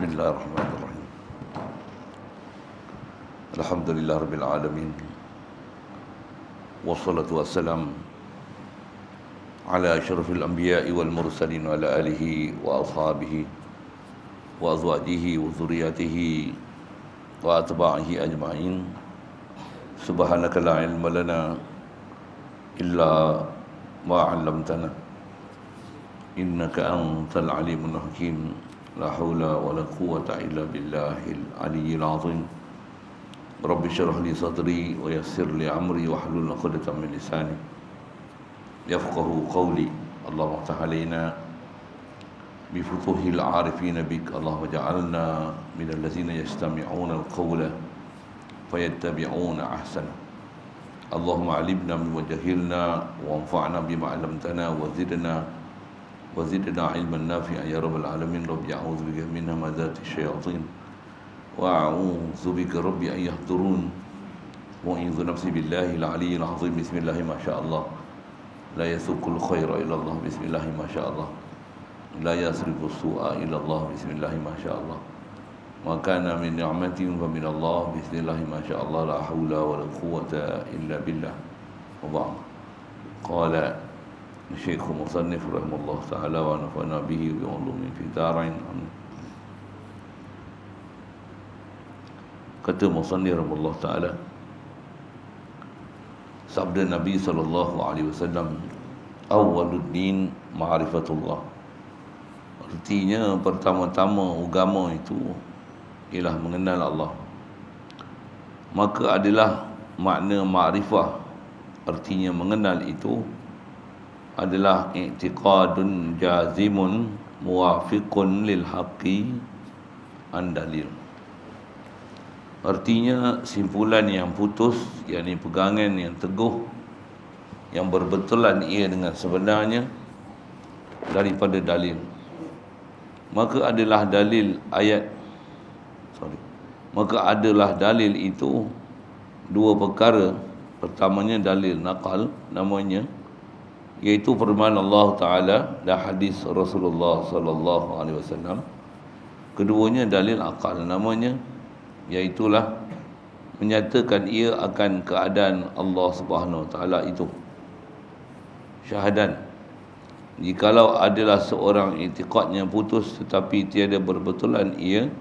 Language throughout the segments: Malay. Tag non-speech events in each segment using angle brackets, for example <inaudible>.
بسم الله الرحمن الرحيم. الحمد لله رب العالمين والصلاة والسلام على أشرف الأنبياء والمرسلين وعلى آله وأصحابه وأزواجه وذرياته وأتباعه أجمعين. سبحانك لا علم لنا إلا ما علمتنا إنك أنت العليم الحكيم. لا حول ولا قوة إلا بالله العلي العظيم. رب اشرح لي صدري ويسر لي أمري واحلل عقدة من لساني يفقه قولي. اللهم افتح علينا بفتوح العارفين بك. اللهم اجعلنا من الذين يستمعون القول فيتبعون أحسنه. اللهم علمنا مما جهلنا وانفعنا بما علمتنا وزدنا وزدنا علما نافعا يا رب العالمين. رب أعوذ بك من همزات الشياطين وأعوذ بك ربي أن يحضرون. وأعوذ نفسي بالله العلي العظيم. بسم الله ما شاء الله. لا يسوق الخير إلا الله. بسم الله ما شاء الله. لا يصرف السوء إلا الله. بسم الله ما شاء الله. ما كان من نعمة فمن الله. بسم الله ما شاء الله. لا حول ولا قوة إلا بالله. وبعض قال الشيخ مصنف رحمه الله تعالى ونفعنا به بعلومه في دارين kata musannif rahimahullah taala sabda Nabi sallallahu alaihi wasallam awwaluddin ma'rifatullah artinya pertama-tama agama itu ialah mengenal Allah maka adalah makna ma'rifah artinya mengenal itu adalah i'tiqadun jazimun muwafiqun lil haqqi an dalil. Artinya simpulan yang putus yakni pegangan yang teguh yang berbetulan ia dengan sebenarnya daripada dalil. Maka adalah dalil ayat sorry maka adalah dalil itu dua perkara. Pertamanya dalil nakal namanya iaitu firman Allah Taala dan hadis Rasulullah sallallahu alaihi wasallam. Keduanya dalil akal. Namanya iaitulah menyatakan ia akan keadaan Allah Subhanahu taala itu. Syahadan. Jikalau adalah seorang itikadnya putus tetapi tiada berbetulan ia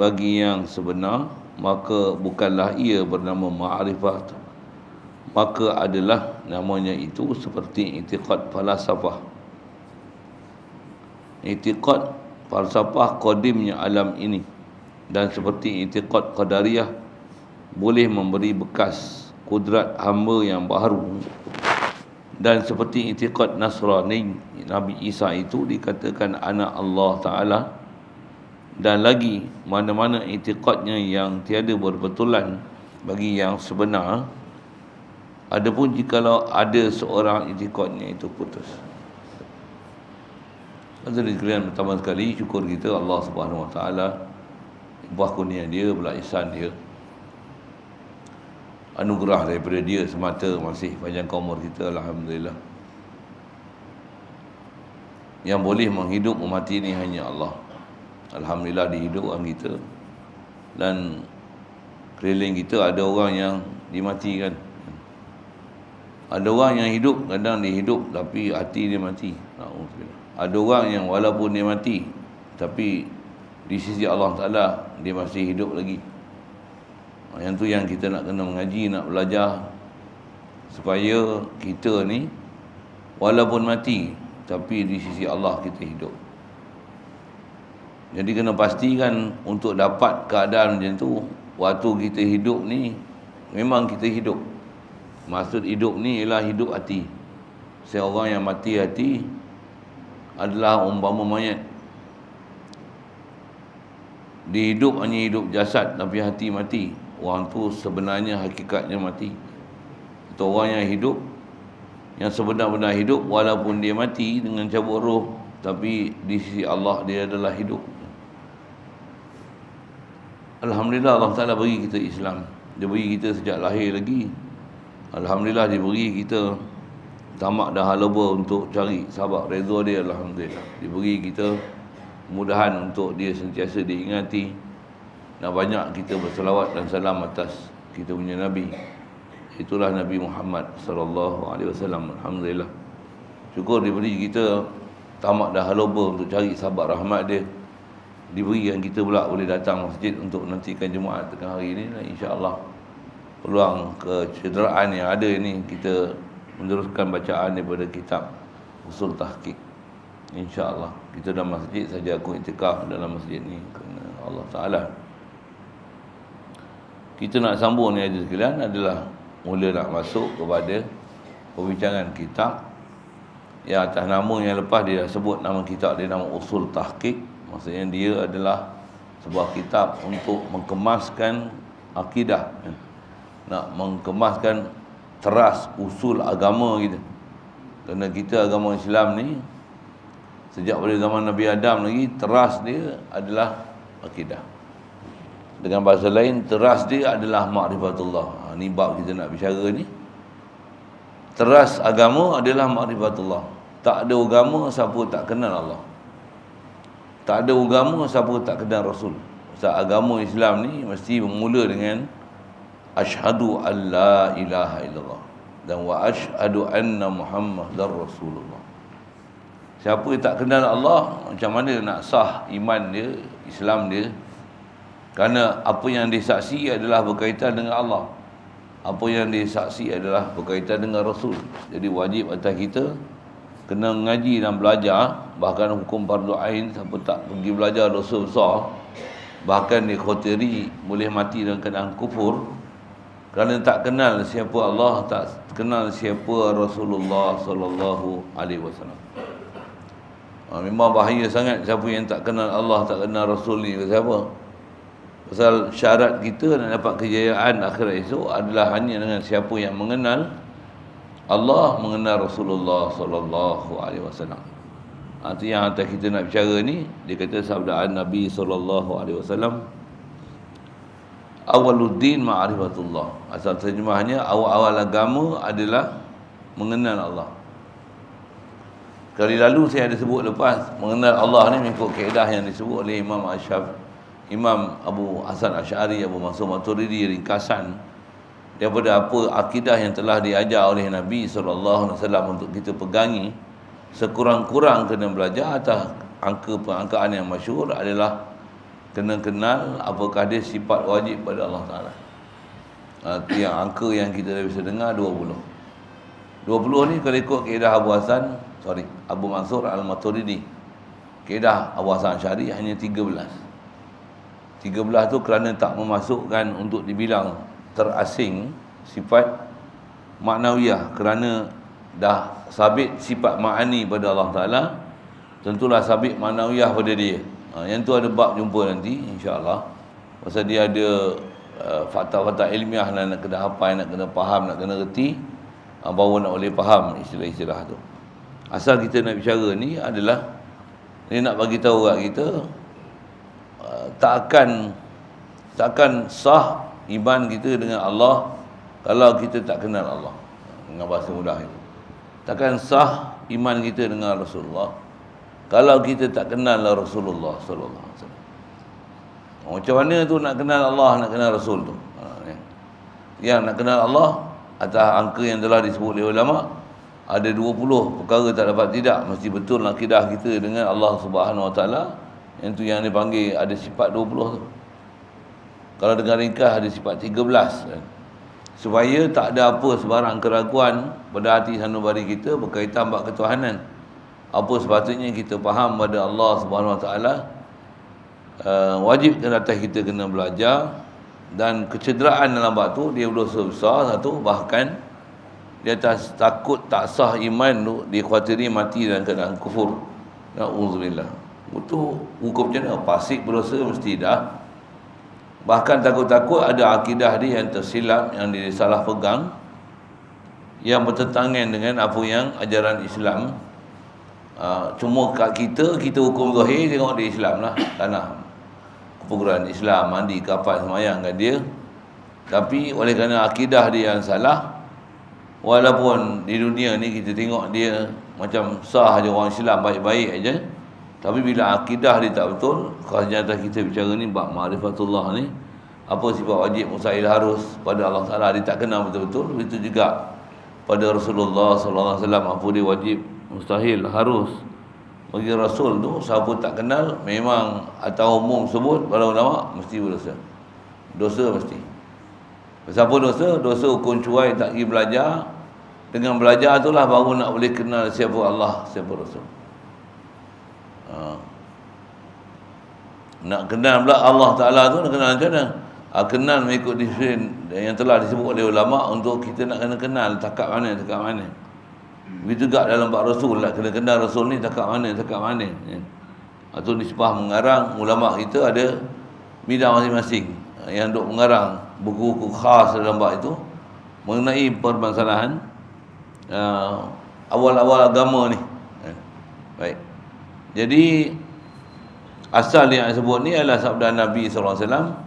bagi yang sebenar maka bukanlah ia bernama ma'rifah maka adalah namanya itu seperti itikad falsafah. Itikad falsafah kodimnya alam ini. Dan seperti itikad qadariyah boleh memberi bekas kudrat hamba yang baru. Dan seperti itikad Nasrani Nabi Isa itu dikatakan anak Allah Ta'ala. Dan lagi mana-mana itikadnya yang tiada berbetulan bagi yang sebenar Adapun jikalau ada seorang itikadnya itu putus. Hadirin sekalian pertama sekali syukur kita Allah Subhanahu Wa Taala buah kurnia dia pula ihsan dia. Anugerah daripada dia semata masih panjang umur kita alhamdulillah. Yang boleh menghidup memati ini hanya Allah. Alhamdulillah dihidupkan kita dan keliling kita ada orang yang dimatikan. Ada orang yang hidup kadang dia hidup tapi hati dia mati. Ada orang yang walaupun dia mati tapi di sisi Allah Taala dia masih hidup lagi. Yang tu yang kita nak kena mengaji, nak belajar supaya kita ni walaupun mati tapi di sisi Allah kita hidup. Jadi kena pastikan untuk dapat keadaan macam tu waktu kita hidup ni memang kita hidup Maksud hidup ni ialah hidup hati. Seorang yang mati hati adalah umpama mayat. Di hidup hanya hidup jasad tapi hati mati. Orang tu sebenarnya hakikatnya mati. Itu orang yang hidup yang sebenar-benar hidup walaupun dia mati dengan cabut roh tapi di sisi Allah dia adalah hidup. Alhamdulillah Allah Taala bagi kita Islam. Dia bagi kita sejak lahir lagi Alhamdulillah diberi kita tamak dah halaba untuk cari sahabat redha dia Alhamdulillah. Diberi kita kemudahan untuk dia sentiasa diingati dan banyak kita berselawat dan salam atas kita punya Nabi. Itulah Nabi Muhammad sallallahu alaihi wasallam alhamdulillah. Syukur diberi kita tamak dah haloba untuk cari sahabat rahmat dia. Diberi yang kita pula boleh datang masjid untuk nantikan Jumaat tengah hari ini dan insya-Allah peluang kecederaan yang ada ini kita meneruskan bacaan daripada kitab Usul Tahqiq. insya-Allah. Kita dalam masjid saja aku iktikaf dalam masjid ni kerana Allah Taala. Kita nak sambung ni aja sekalian adalah mula nak masuk kepada pembincangan kitab yang atas nama yang lepas dia sebut nama kitab dia nama Usul Tahqiq. Maksudnya dia adalah sebuah kitab untuk mengemaskan akidah nak mengemaskan teras usul agama kita. Kerana kita agama Islam ni sejak pada zaman Nabi Adam lagi teras dia adalah akidah. Dengan bahasa lain teras dia adalah makrifatullah. Ha, ni bab kita nak bicara ni. Teras agama adalah makrifatullah. Tak ada agama siapa tak kenal Allah? Tak ada agama siapa tak kenal Rasul? Sebab agama Islam ni mesti bermula dengan asyhadu alla ilaha illallah dan wa asyhadu anna muhammadar rasulullah siapa yang tak kenal Allah macam mana nak sah iman dia Islam dia kerana apa yang disaksi adalah berkaitan dengan Allah. Apa yang disaksi adalah berkaitan dengan Rasul. Jadi wajib atas kita kena mengaji dan belajar bahkan hukum fardu ain siapa tak pergi belajar dosa besar bahkan dikhotiri boleh mati dalam keadaan kufur kerana tak kenal siapa Allah tak kenal siapa Rasulullah sallallahu alaihi wasallam. Ha, memang bahaya sangat siapa yang tak kenal Allah tak kenal Rasul ni siapa? Pasal syarat kita nak dapat kejayaan akhirat esok adalah hanya dengan siapa yang mengenal Allah mengenal Rasulullah sallallahu alaihi wasallam. Itu yang kita nak bicara ni, dia kata sabdaan Nabi sallallahu alaihi wasallam Awaluddin ma'rifatullah. Asal terjemahnya awal-awal agama adalah mengenal Allah. Kali lalu saya ada sebut lepas mengenal Allah ni mengikut kaedah yang disebut oleh Imam Asy-Syafi'i Imam Abu Hasan Ash'ari Abu Mansur Maturidi ringkasan daripada apa akidah yang telah diajar oleh Nabi SAW untuk kita pegangi sekurang-kurang kena belajar atas angka pengangkaan yang masyur adalah kena kenal apakah dia sifat wajib pada Allah Ta'ala. Itu yang angka yang kita dah bisa dengar 20 20 ni kalau ikut keedah Abu Hasan sorry Abu Mansur Al-Maturidi keedah Abu Hasan Syari hanya 13 13 tu kerana tak memasukkan untuk dibilang terasing sifat maknawiyah kerana dah sabit sifat ma'ani pada Allah Ta'ala tentulah sabit maknawiyah pada dia ha, yang tu ada bab jumpa nanti insyaAllah. Pasal dia ada uh, fakta-fakta ilmiah nak, nak kena hafal nak kena faham nak kena reti. Uh, baru nak boleh faham istilah-istilah tu. Asal kita nak bicara ni adalah ni nak bagi tahu kat kita tak akan tak akan sah iman kita dengan Allah kalau kita tak kenal Allah. Dengan bahasa mudah itu. Takkan sah iman kita dengan Rasulullah kalau kita tak kenal Rasulullah sallallahu alaihi wasallam macam mana tu nak kenal Allah nak kenal Rasul tu ha, ya. yang nak kenal Allah atas angka yang telah disebut oleh ulama ada 20 perkara tak dapat tidak mesti betul akidah kita dengan Allah Subhanahu wa taala yang tu yang dipanggil ada sifat 20 tu. Kalau dengan ringkas ada sifat 13 kan. Supaya tak ada apa sebarang keraguan pada hati sanubari kita berkaitan bab ketuhanan. Apa sepatutnya kita faham pada Allah Subhanahu Wa Taala. Uh, wajib dan atas kita kena belajar dan kecederaan dalam bab tu dia berdosa besar satu bahkan di atas takut tak sah iman tu dia khawatiri mati dalam keadaan kufur. Nauzubillah. Itu hukum macam mana? Pasik berdosa mesti dah. Bahkan takut-takut ada akidah dia yang tersilap, yang dia salah pegang. Yang bertentangan dengan apa yang ajaran Islam. Uh, cuma kat kita, kita hukum zahir tengok di Islam lah. Tanah. Kepukuran Islam, mandi, kapat, semayang kat dia. Tapi oleh kerana akidah dia yang salah, walaupun di dunia ni kita tengok dia macam sah je orang Islam baik-baik aja Tapi bila akidah dia tak betul, khasnya atas kita bicara ni bab ma'rifatullah ni, apa sifat wajib mustahil harus pada Allah Taala dia tak kenal betul-betul, itu juga pada Rasulullah sallallahu alaihi wasallam apa dia wajib mustahil harus bagi Rasul tu siapa tak kenal memang atau umum sebut para ulama mesti berdosa. Dosa mesti. Siapa dosa? Dosa hukum cuai tak pergi belajar. Dengan belajar itulah baru nak boleh kenal siapa Allah, siapa Rasul. Ha. Nak kenal pula Allah Ta'ala tu nak kenal macam mana? Ha, kenal mengikut disiplin yang telah disebut oleh ulama untuk kita nak kena kenal takak mana, takak mana. Begitu juga dalam bab Rasul lah, kena kenal Rasul ni takak mana, takak mana. Ya. Atau nisbah mengarang, ulama kita ada bidang masing-masing yang duk mengarang buku-buku khas dalam bab itu mengenai permasalahan uh, awal-awal agama ni. Eh, baik. Jadi asal yang saya sebut ni adalah sabda Nabi wasallam.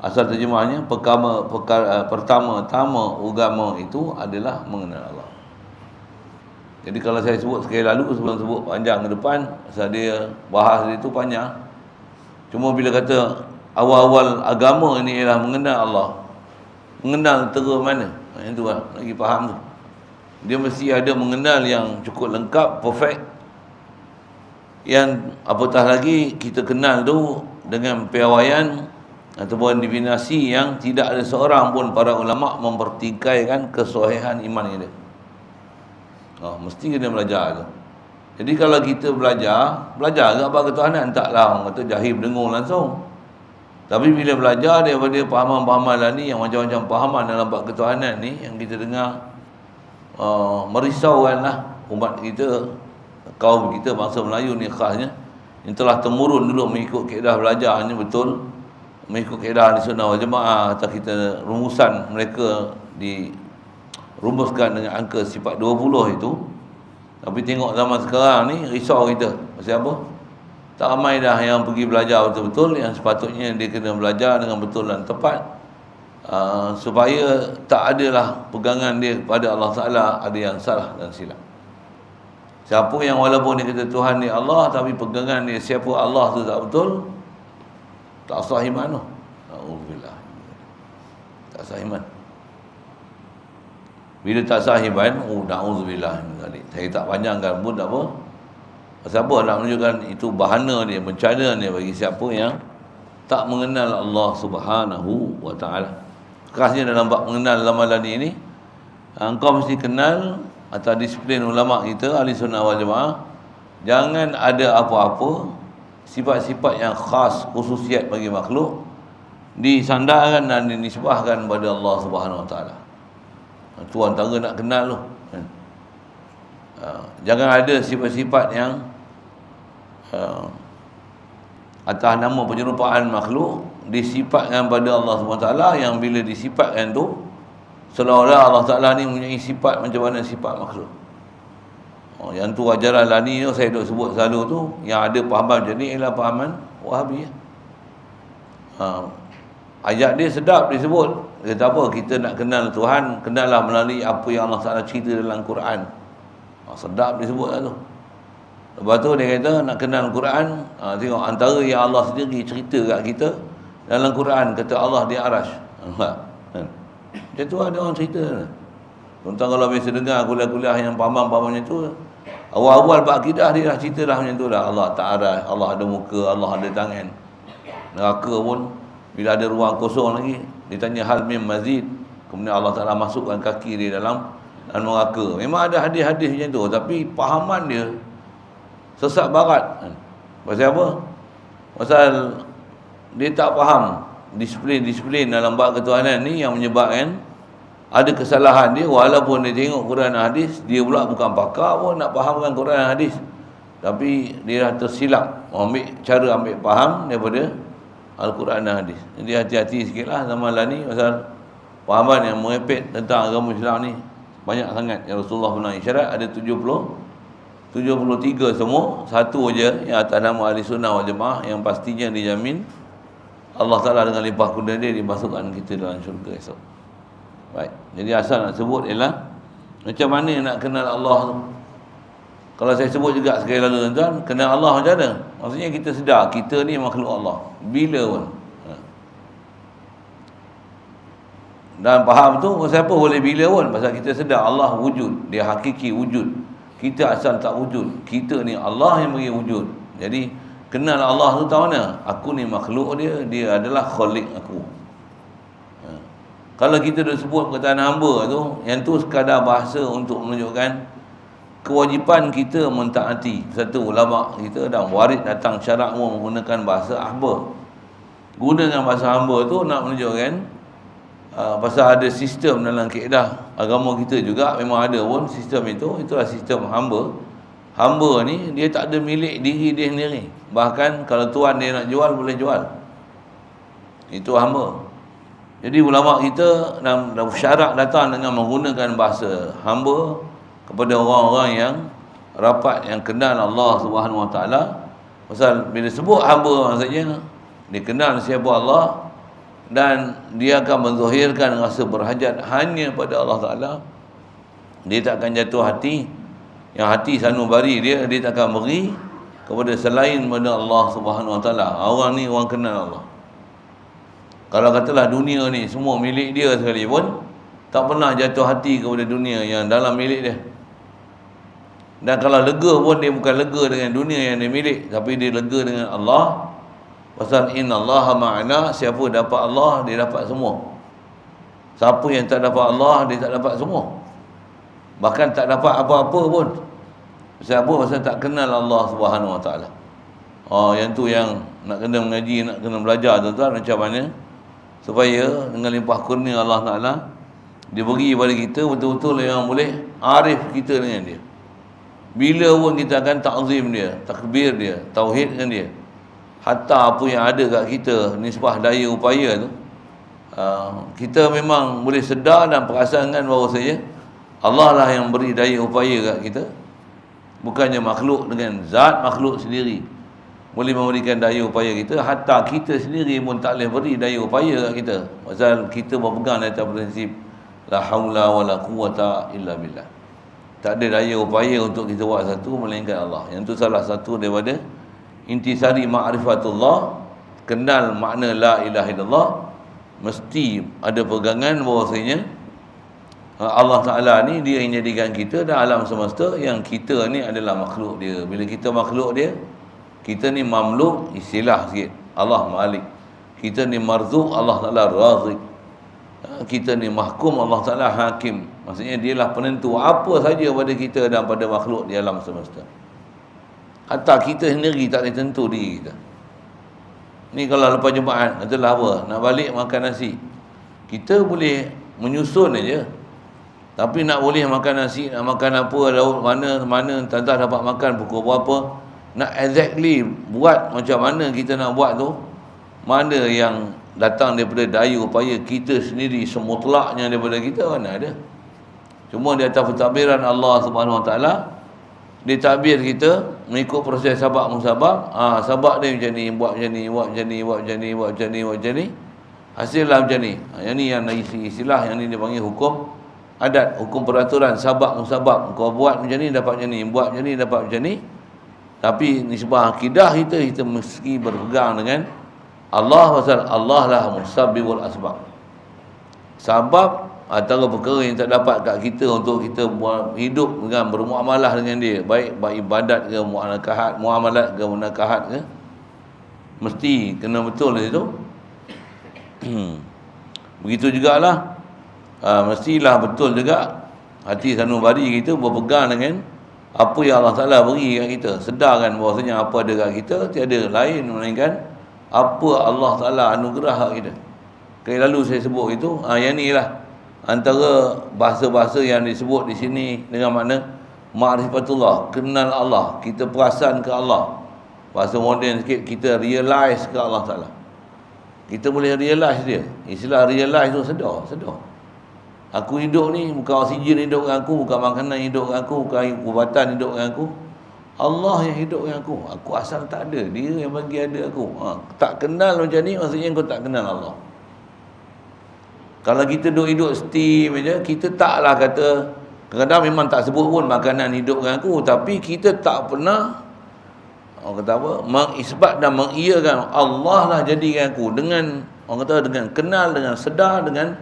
Asal terjemahnya pertama perkara pertama-tama agama itu adalah mengenal Allah. Jadi kalau saya sebut sekali lalu sebelum sebut panjang ke depan, pasal dia bahas itu panjang. Cuma bila kata awal-awal agama ini ialah mengenal Allah. Mengenal terus mana? Yang tu lah, lagi faham tu dia mesti ada mengenal yang cukup lengkap, perfect. Yang apatah lagi kita kenal tu dengan piawaian ataupun divinasi yang tidak ada seorang pun para ulama mempertikaikan kesahihan iman dia. Oh, mesti kena belajar tu. Jadi kalau kita belajar, belajar ke apa ketuhanan? Taklah orang kata jahil dengung langsung. Tapi bila belajar daripada pahaman-pahaman lah ni yang macam-macam pahaman dalam bab ketuhanan ni yang kita dengar uh, merisaukanlah umat kita kaum kita bangsa Melayu ni khasnya yang telah temurun dulu mengikut kaedah belajar hanya betul mengikut kaedah di sunnah wal jemaah atau kita rumusan mereka dirumuskan dengan angka sifat 20 itu tapi tengok zaman sekarang ni risau kita pasal apa tak ramai dah yang pergi belajar betul-betul yang sepatutnya dia kena belajar dengan betul dan tepat uh, supaya tak adalah pegangan dia kepada Allah Taala ada yang salah dan silap. Siapa yang walaupun dia kata Tuhan ni Allah tapi pegangan dia siapa Allah tu tak betul tak sah iman tu. Alhamdulillah. Tak sah iman. Bila tak sah iman, oh na'udzubillah Saya tak panjangkan pun tak apa. Siapa nak menunjukkan itu bahana dia, bencana dia bagi siapa yang tak mengenal Allah Subhanahu wa taala. Khasnya dalam bab mengenal amalan ini ha, engkau mesti kenal atau disiplin ulama kita ahli sunnah wal jamaah. Jangan ada apa-apa sifat-sifat yang khas khususiat bagi makhluk disandarkan dan dinisbahkan kepada Allah Subhanahu wa taala ha, tu antara nak kenal tu kan? ha, jangan ada sifat-sifat yang atas nama penyerupaan makhluk disifatkan pada Allah SWT yang bila disifatkan tu seolah-olah Allah Ta'ala ni mempunyai sifat macam mana sifat makhluk oh, yang tu ajaran lani tu saya duk sebut selalu tu yang ada pahaman macam ni ialah pahaman wahabi ya. ha, ayat dia sedap disebut kata apa kita nak kenal Tuhan kenallah melalui apa yang Allah Ta'ala cerita dalam Quran ha, sedap disebut lah tu Lepas tu dia kata nak kenal Quran, ha, tengok antara yang Allah sendiri cerita kat kita, dalam Quran kata Allah di arash. Kan? Macam tu ada orang cerita. Tentang kalau biasa dengar kuliah-kuliah yang paham-paham macam tu, awal-awal bab akidah dia dah cerita dah macam tu dah. Allah tak arash, Allah ada muka, Allah ada tangan. Neraka pun bila ada ruang kosong lagi, ditanya hal mim mazid, kemudian Allah Taala masukkan kaki dia dalam dalam neraka. Memang ada hadis-hadis macam tu, tapi pahaman dia sesat barat. Pasal apa? Pasal dia tak faham disiplin-disiplin dalam bab ketuhanan ni yang menyebabkan ada kesalahan dia walaupun dia tengok Quran dan hadis dia pula bukan pakar pun nak fahamkan Quran dan hadis tapi dia dah tersilap ambil cara ambil faham daripada Al-Quran dan hadis. Jadi hati-hati sikit lah zaman lah ni pasal fahaman yang merepet tentang agama Islam ni banyak sangat. Yang Rasulullah pernah isyarat ada 70 73 semua satu je yang atas nama ahli sunnah wal jemaah yang pastinya dijamin Allah Ta'ala dengan limpah kuda dia dimasukkan kita dalam syurga esok. Baik. Jadi asal nak sebut ialah macam mana nak kenal Allah tu Kalau saya sebut juga sekali lalu tuan, kenal Allah macam mana? Maksudnya kita sedar kita ni makhluk Allah. Bila pun. Ha. Dan faham tu siapa boleh bila pun pasal kita sedar Allah wujud, dia hakiki wujud. Kita asal tak wujud. Kita ni Allah yang bagi wujud. Jadi kenal Allah tu tahu mana? Aku ni makhluk dia, dia adalah khalik aku. Ha. Kalau kita dah sebut perkataan hamba tu, yang tu sekadar bahasa untuk menunjukkan kewajipan kita mentaati. Satu ulama kita dan warid datang syarak menggunakan bahasa hamba. Gunakan bahasa hamba tu nak menunjukkan uh, pasal ada sistem dalam keedah agama kita juga memang ada pun sistem itu. Itulah sistem hamba. Hamba ni dia tak ada milik diri dia sendiri. Bahkan kalau tuan dia nak jual boleh jual. Itu hamba. Jadi ulama kita dan syarak datang dengan menggunakan bahasa hamba kepada orang-orang yang rapat yang kenal Allah Subhanahu Wa Taala. Pasal bila sebut hamba maksudnya dia kenal siapa Allah dan dia akan menzahirkan rasa berhajat hanya pada Allah Taala. Dia tak akan jatuh hati yang hati sanubari dia dia tak akan beri kepada selain pada Allah Subhanahu Wa Taala. Orang ni orang kenal Allah. Kalau katalah dunia ni semua milik dia sekali pun tak pernah jatuh hati kepada dunia yang dalam milik dia. Dan kalau lega pun dia bukan lega dengan dunia yang dia milik Tapi dia lega dengan Allah. Pasal inna Allah ma'ana Siapa dapat Allah, dia dapat semua. Siapa yang tak dapat Allah, dia tak dapat semua. Bahkan tak dapat apa-apa pun. Pasal apa? Pasal tak kenal Allah subhanahu wa ta'ala? Oh, yang tu yang nak kena mengaji, nak kena belajar tuan-tuan macam mana supaya dengan limpah kurnia Allah Taala dia bagi kepada kita betul-betul yang boleh arif kita dengan dia. Bila pun kita akan takzim dia, takbir dia, tauhid dengan dia. Hatta apa yang ada kat kita, nisbah daya upaya tu, uh, kita memang boleh sedar dan perasan kan bahawa saja Allah lah yang beri daya upaya kat kita. Bukannya makhluk dengan zat makhluk sendiri boleh memberikan daya upaya kita hatta kita sendiri pun tak boleh beri daya upaya kat kita pasal kita berpegang atas prinsip la haula wala quwata illa billah tak ada daya upaya untuk kita buat satu melainkan Allah. Yang tu salah satu daripada intisari ma'rifatullah. Kenal makna la ilaha illallah. Mesti ada pegangan bahawasanya uh, Allah Ta'ala ni dia yang jadikan kita dan alam semesta yang kita ni adalah makhluk dia. Bila kita makhluk dia kita ni mamluk istilah sikit. Allah malik. Kita ni marzuk Allah Ta'ala razik. Uh, kita ni mahkum Allah Ta'ala hakim Maksudnya dialah penentu apa saja pada kita dan pada makhluk di alam semesta. Hatta kita sendiri tak boleh tentu diri kita. Ni kalau lepas Jumaat, katalah apa, nak balik makan nasi. Kita boleh menyusun aja. Tapi nak boleh makan nasi, nak makan apa, laut mana, mana, tentang dapat makan pukul berapa. Nak exactly buat macam mana kita nak buat tu, mana yang datang daripada daya upaya kita sendiri semutlaknya daripada kita, mana ada. Cuma di atas pentadbiran Allah Subhanahu Wa Taala dia takbir kita mengikut proses sabak musabak. Ah ha, sabak dia macam ni buat macam ni buat macam ni buat macam ni buat macam ni buat macam ni. Hasillah macam ni. Ha, yang ni yang istilah yang ni dia panggil hukum adat hukum peraturan sabak musabak. Kau buat macam ni dapat macam ni. Buat macam ni dapat macam ni. Tapi nisbah akidah kita kita mesti berpegang dengan Allah pasal Allah lah musabbibul asbab. Sebab antara perkara yang tak dapat kat kita untuk kita buat hidup dengan bermuamalah dengan dia. Baik baik ibadat ke muamalat muamalat ke munakahat ke. Mesti kena betul di situ. Begitu jugalah. Uh, mestilah betul juga hati sanubari kita berpegang dengan apa yang Allah Taala beri kat kita. Sedarkan bahawasanya apa ada kat kita tiada lain melainkan apa Allah Taala anugerah kat kita. Kali lalu saya sebut itu ah yang ni lah antara bahasa-bahasa yang disebut di sini dengan makna ma'rifatullah, kenal Allah, kita perasan ke Allah. Bahasa moden sikit kita realize ke Allah Taala. Kita boleh realize dia. Istilah realize tu sedar, sedar. Aku hidup ni bukan oksigen hidup dengan aku, bukan makanan hidup dengan aku, bukan ubatan hidup dengan aku. Allah yang hidup dengan aku. Aku asal tak ada. Dia yang bagi ada aku. Ha. Tak kenal macam ni maksudnya kau tak kenal Allah. Kalau kita duduk hidup steam aja, kita taklah kata Kadang-kadang memang tak sebut pun makanan hidup dengan aku tapi kita tak pernah orang kata apa mengisbat dan mengiyakan Allah lah jadikan aku dengan orang kata dengan kenal dengan sedar dengan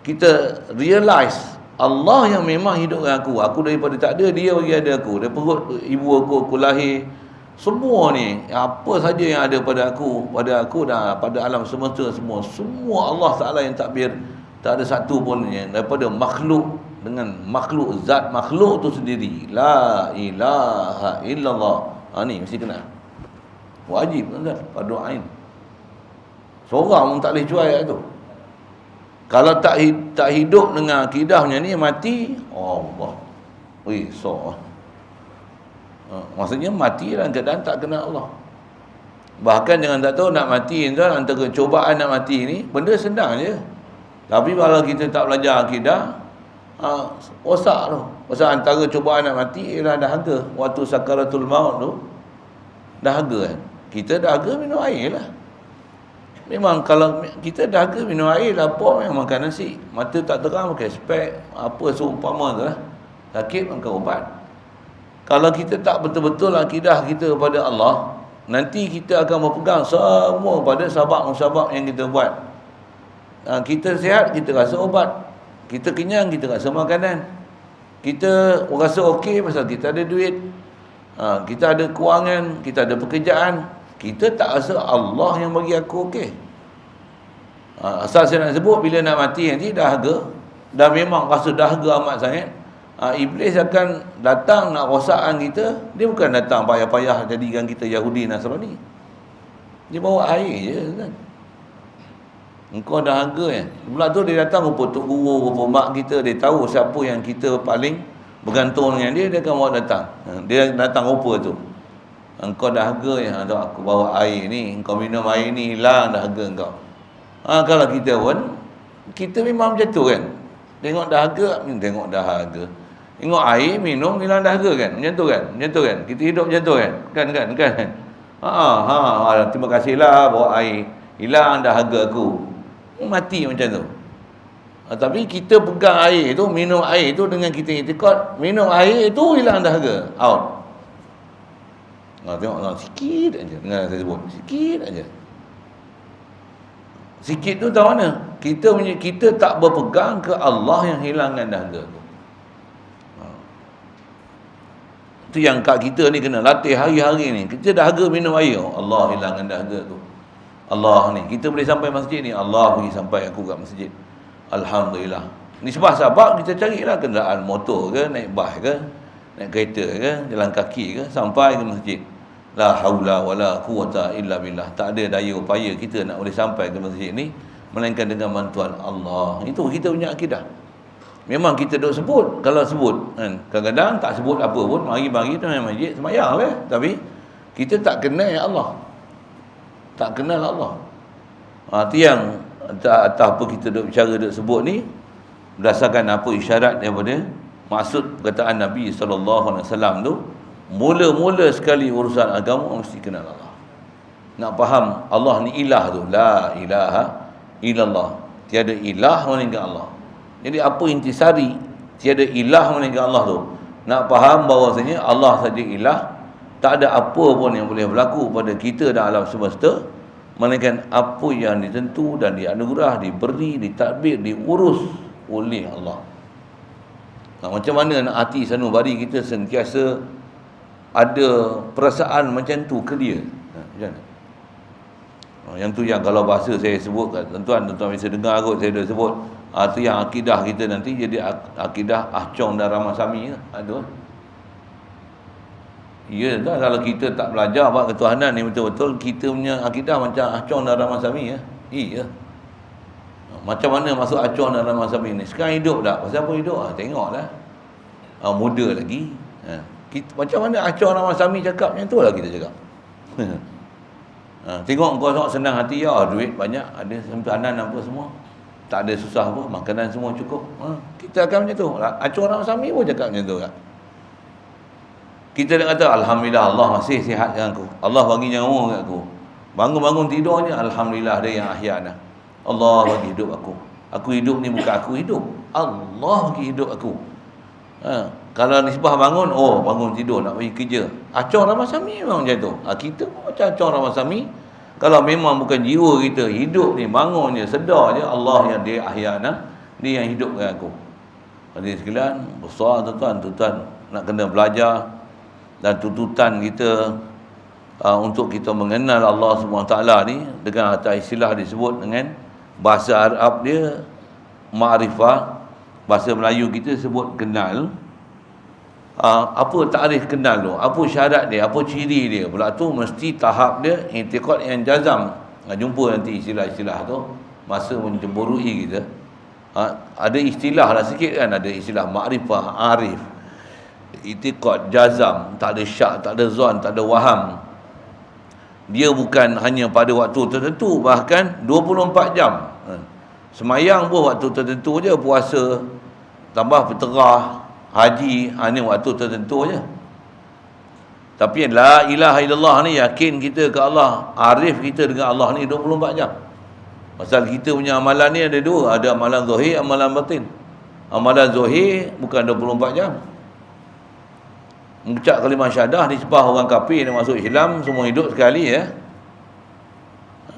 kita realize Allah yang memang hidup dengan aku. Aku daripada tak ada dia bagi ada aku. Dari perut ibu aku aku lahir. Semua ni apa saja yang ada pada aku pada aku dah pada alam semesta semua semua Allah Taala yang takbir tak ada satu pun yang daripada makhluk dengan makhluk zat makhluk tu sendiri la ilaha illallah Ha ni mesti kena. Wajib kan pada ain. Seorang pun tak boleh ayat tu. Kalau tak tak hidup dengan akidahnya ni mati, Allah. Wih, so. Ha, maksudnya mati dalam keadaan tak kenal Allah. Bahkan jangan tak tahu nak mati tuan antara cobaan nak mati ni benda senang je. Tapi kalau kita tak belajar akidah, ha, rosak tu. Pasal antara cubaan nak mati ialah dahaga. Waktu sakaratul maut tu, dahaga kan. Kita dahaga minum air lah. Memang kalau kita dahaga minum air, lapar memang makan nasi. Mata tak terang pakai spek, apa seumpama tu lah. Sakit makan ubat. Kalau kita tak betul-betul akidah kita kepada Allah, nanti kita akan berpegang semua pada sabak-musabak yang kita buat. Ha, kita sihat, kita rasa ubat. Kita kenyang, kita rasa makanan. Kita rasa okey pasal kita ada duit. Ha, kita ada kewangan, kita ada pekerjaan. Kita tak rasa Allah yang bagi aku okey. Ha, asal saya nak sebut, bila nak mati nanti dahaga. Dah memang rasa dahaga amat sangat. Ha, Iblis akan datang nak rosakkan kita. Dia bukan datang payah-payah jadikan kita Yahudi Nasrani. Dia bawa air je kan. Engkau dah harga ya. Pula tu dia datang rupa tok guru, rupa mak kita, dia tahu siapa yang kita paling bergantung dengan dia, dia akan bawa datang. Ha, dia datang rupa tu. Engkau dah harga ya, aku bawa air ni, engkau minum air ni, hilang dah harga engkau. Ha, kalau kita pun, kita memang macam tu kan. Tengok dah harga, tengok dah harga. Tengok air, minum, hilang dah harga kan. Macam tu kan, macam tu kan. Kita hidup macam tu kan. Kan, kan, kan. Ha, ha, ha, terima kasihlah bawa air. Hilang dah harga aku mati macam tu. Ha, tapi kita pegang air tu minum air tu dengan kita itikad minum air tu hilang dahaga. Out. Ha, tengok lah, sikit aja dengar saya sebut. Sikit aja. Sikit tu tahu mana? Kita punya kita tak berpegang ke Allah yang hilangkan dahaga tu. Ha. tu yang kat kita ni kena latih hari-hari ni. Kita dahaga minum air. Allah hilangkan dahaga tu Allah ni. Kita boleh sampai masjid ni Allah pergi sampai aku kat masjid. Alhamdulillah. Ni sebab sebab kita carilah kenderaan motor ke naik bas ke naik kereta ke jalan kaki ke sampai ke masjid. La haula wala quwata illa billah. Tak ada daya upaya kita nak boleh sampai ke masjid ni melainkan dengan bantuan Allah. Itu kita punya akidah. Memang kita duk sebut kalau sebut kan. Kadang-kadang tak sebut apa pun mari-mari tu masjid semayang lah tapi kita tak kenal ya Allah tak kenal Allah. Ha, itu yang atas apa kita duk bicara duk sebut ni berdasarkan apa isyarat daripada maksud perkataan Nabi wasallam tu mula-mula sekali urusan agama mesti kenal Allah. Nak faham Allah ni ilah tu la ilaha illallah. Tiada ilah melainkan Allah. Jadi apa intisari tiada ilah melainkan Allah tu? Nak faham bahawasanya Allah saja ilah tak ada apa pun yang boleh berlaku pada kita dan alam semesta melainkan apa yang ditentu dan dianugerah diberi ditadbir diurus oleh Allah. Nah, macam mana nak hati sanubari kita sentiasa ada perasaan macam tu ke dia? Macam mana? Yang tu yang kalau bahasa saya sebut tuan-tuan tuan-tuan bisa dengar kot saya dah sebut. Ah tu yang akidah kita nanti jadi akidah ahcong dan ramasami ada Ya dah kalau kita tak belajar buat ketuhanan ni betul-betul kita punya akidah macam acon dan ramasami ya. Iya. Macam mana masuk acon dan ramasami ni? Sekarang hidup tak? Pasal apa hidup? Ah tengoklah. Ah muda lagi. Ha. Kita, macam mana acon ramasami cakap macam tu lah kita cakap. <laughs> ha. tengok kau sok senang hati ya, duit banyak, ada simpanan apa semua. Tak ada susah apa, makanan semua cukup. Ha. Kita akan macam tu. Acon ramasami pun cakap macam tu kan. Kita nak kata Alhamdulillah Allah masih sihat dengan aku Allah bagi nyawa kat aku Bangun-bangun tidurnya Alhamdulillah ada yang ahya dah Allah bagi hidup aku Aku hidup ni bukan aku hidup Allah bagi hidup aku Ha, kalau nisbah bangun, oh bangun tidur nak pergi kerja. Acong Ramasami memang macam tu. Ha, kita pun macam Acong Ramasami. Kalau memang bukan jiwa kita, hidup ni, bangun je, sedar je, Allah yang dia ahyana, dia yang hidupkan aku. Hadirin sekalian, besar tuan-tuan, tuan nak kena belajar dan tuntutan kita uh, untuk kita mengenal Allah SWT ni dengan atas istilah disebut dengan bahasa Arab dia ma'rifah. Bahasa Melayu kita sebut kenal. Uh, apa takrif kenal tu? Apa syarat dia? Apa ciri dia pula tu? Mesti tahap dia intikad yang jazam. Uh, jumpa nanti istilah-istilah tu. Masa mencemburui kita. Uh, ada istilah lah sikit kan? Ada istilah ma'rifah arif itikad jazam tak ada syak tak ada zon tak ada waham. Dia bukan hanya pada waktu tertentu bahkan 24 jam. Semayang pun waktu tertentu je puasa tambah peterah haji ha, ni waktu tertentu je. Tapi la ilaha illallah ni yakin kita ke Allah arif kita dengan Allah ni 24 jam. Pasal kita punya amalan ni ada dua ada amalan zahir amalan batin. Amalan zahir bukan 24 jam mengucap kalimah syahadah nisbah orang kafir yang masuk Islam semua hidup sekali ya.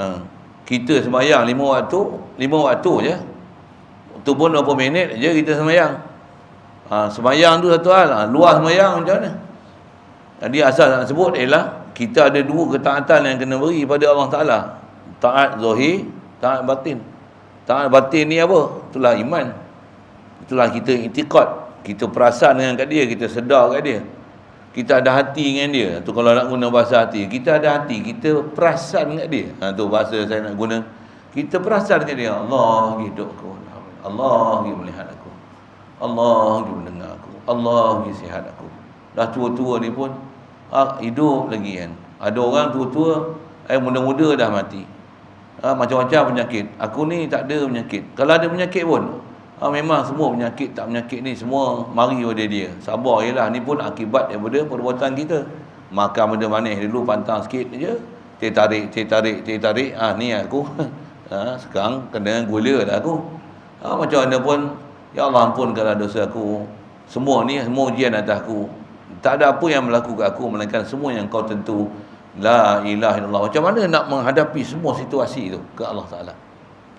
Ha. kita semayang lima waktu lima waktu je. Tu pun 20 minit je kita semayang ha, semayang tu satu hal. Ha, luar semayang macam mana? Jadi asal nak sebut ialah kita ada dua ketaatan yang kena beri pada Allah Ta'ala. Taat zohir taat batin. Taat batin ni apa? itulah iman. Itulah kita itikad kita perasan dengan kat dia kita sedar kat dia kita ada hati dengan dia. Tu kalau nak guna bahasa hati. Kita ada hati kita perasan dengan dia. Ha, tu bahasa saya nak guna. Kita perasan dengan dia. Allah hidupku Allah yang melihat aku. Allah yang mendengar aku. Allah yang sihat aku. Dah tua-tua ni pun ah, hidup lagi kan. Ada orang tua-tua eh muda-muda dah mati. Ah, macam-macam penyakit. Aku ni tak ada penyakit. Kalau ada penyakit pun ah, memang semua penyakit tak penyakit ni semua mari pada dia. Sabar je lah ni pun akibat daripada perbuatan kita. Makan benda manis dulu pantang sikit je. Teh tarik teh tarik teh tarik. Ah ni aku. <laughs> Ah, sekarang kena gula dah aku. Ha, macam mana pun ya Allah ampunkanlah dosa aku. Semua ni semua ujian atas aku. Tak ada apa yang berlaku ke aku melainkan semua yang kau tentu. La ilaha illallah. Macam mana nak menghadapi semua situasi tu ke Allah Taala?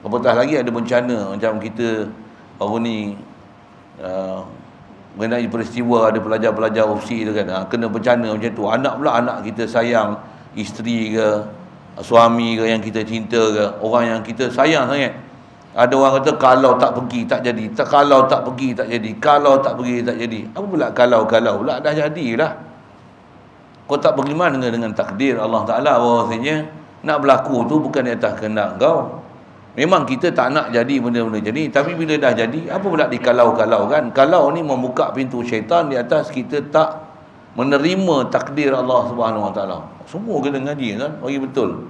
Apatah lagi ada bencana macam kita baru ni uh, mengenai peristiwa ada pelajar-pelajar opsi tu kan ha, kena bencana macam tu anak pula anak kita sayang isteri ke suami ke yang kita cinta ke orang yang kita sayang sangat ada orang kata kalau tak pergi tak jadi. Tak kalau tak pergi tak jadi. Kalau tak pergi tak jadi. Apa pula kalau-kalau pula dah jadilah. Kau tak pergi mana dengan, dengan takdir Allah Taala bahwasanya nak berlaku tu bukan di atas kehendak kau. Memang kita tak nak jadi benda-benda jadi, tapi bila dah jadi, apa pula dikalau-kalau kan? Kalau ni membuka pintu syaitan di atas kita tak menerima takdir Allah Subhanahu Wa Taala. Semua kena ngaji kan? Bagi betul.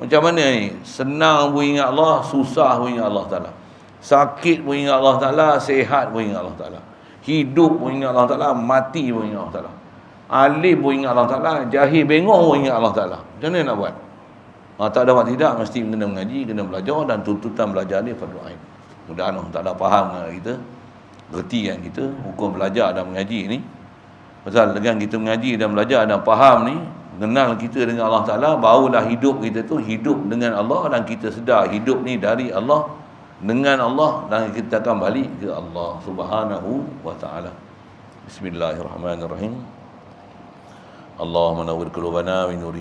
Macam mana ni? Senang pun ingat Allah, susah pun ingat Allah Ta'ala. Sakit pun ingat Allah Ta'ala, sehat pun ingat Allah Ta'ala. Hidup pun ingat Allah Ta'ala, mati pun ingat Allah Ta'ala. Alim pun ingat Allah Ta'ala, jahil bengong pun ingat Allah Ta'ala. Macam mana nak buat? Ha, tak dapat tidak, mesti kena mengaji, kena belajar dan tuntutan belajar ni fardu ain. Mudah-mudahan Allah Ta'ala faham kita. Gerti kan kita, hukum belajar dan mengaji ni. Pasal dengan kita mengaji dan belajar dan faham ni, kenal kita dengan Allah Ta'ala barulah hidup kita tu hidup dengan Allah dan kita sedar hidup ni dari Allah dengan Allah dan kita akan balik ke Allah Subhanahu wa Ta'ala Bismillahirrahmanirrahim Allahumma nawwir qulubana min nur